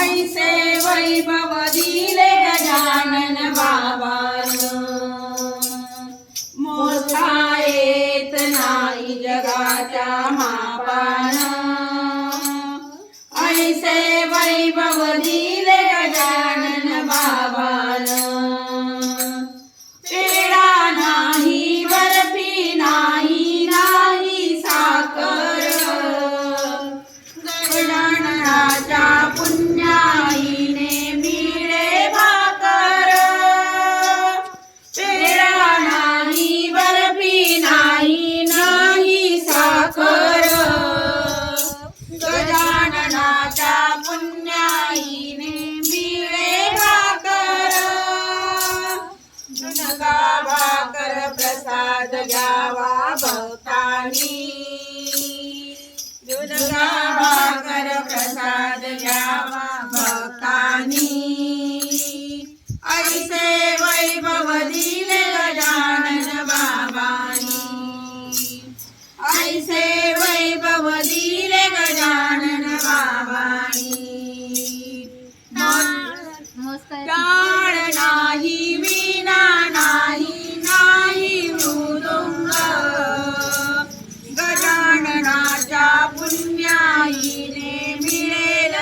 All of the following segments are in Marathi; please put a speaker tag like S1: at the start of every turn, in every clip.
S1: ऐसे वैभव घ्या भाकर प्रसाद घ्यावा भक्तानी. जुनगा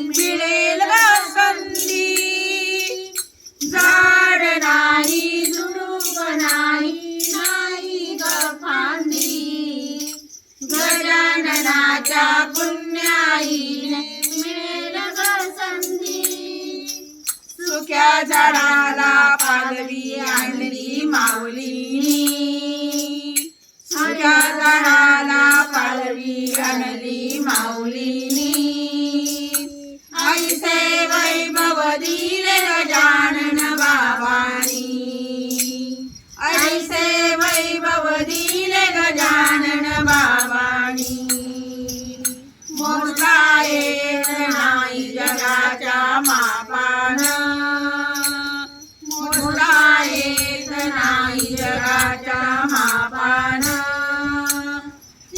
S1: मिळेल संधी. नाही गफांदी गजाननाच्या संधी. सुक्या झाडाला पालवी आणली माऊलीनी. सुक्या झाडाला पालवी आणली माऊलीनी.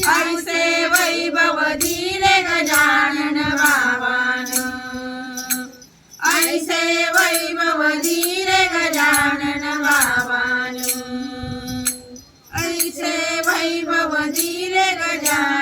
S1: ऐसे वैभव दिले गजानन बाबान। ऐसे वैभव दिले गजानन बाबान। ऐसे वैभव दिले गजानन